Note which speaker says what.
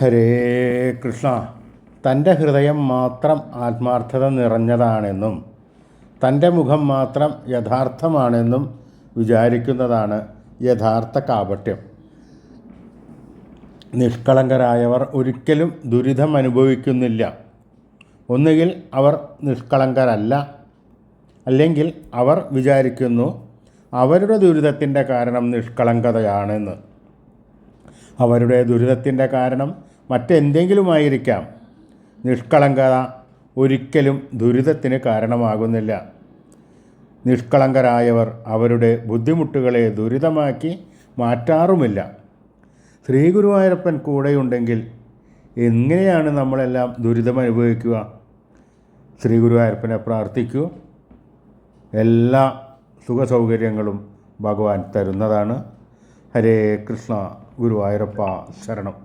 Speaker 1: ഹരേ കൃഷ്ണ. തന്റെ ഹൃദയം മാത്രം ആത്മാർത്ഥത നിറഞ്ഞതാണെന്നും തന്റെ മുഖം മാത്രം യഥാർത്ഥമാണെന്നും വിചാരിക്കുന്നതാണ് യഥാർത്ഥ കാപട്യം. നിഷ്കളങ്കരായവർ ഒരിക്കലും ദുരിതം അനുഭവിക്കുന്നില്ല. ഒന്നുകിൽ അവർ നിഷ്കളങ്കരല്ല അല്ലെങ്കിൽ അവർ വിചാരിക്കുന്നു അവരുടെ ദുരിതത്തിന്റെ കാരണം നിഷ്കളങ്കതയാണെന്ന്. അവരുടെ ദുരിതത്തിന്റെ കാരണം മറ്റെന്തെങ്കിലുമായിരിക്കാം. നിഷ്കളങ്കത ഒരിക്കലും ദുരിതത്തിന് കാരണമാകുന്നില്ല. നിഷ്കളങ്കരായവർ അവരുടെ ബുദ്ധിമുട്ടുകളെ ദുരിതമാക്കി മാറ്റാറുമില്ല. ശ്രീ ഗുരുവായൂരപ്പൻ കൂടെയുണ്ടെങ്കിൽ എങ്ങനെയാണ് നമ്മളെല്ലാം ദുരിതം അനുഭവിക്കുക? ശ്രീ ഗുരുവായൂരപ്പനെ പ്രാർത്ഥിക്കൂ. എല്ലാ സുഖസൗകര്യങ്ങളും ഭഗവാൻ തരുന്നതാണ്. ഹരേ കൃഷ്ണ. குரு ஆயிரப்பா சரணம்.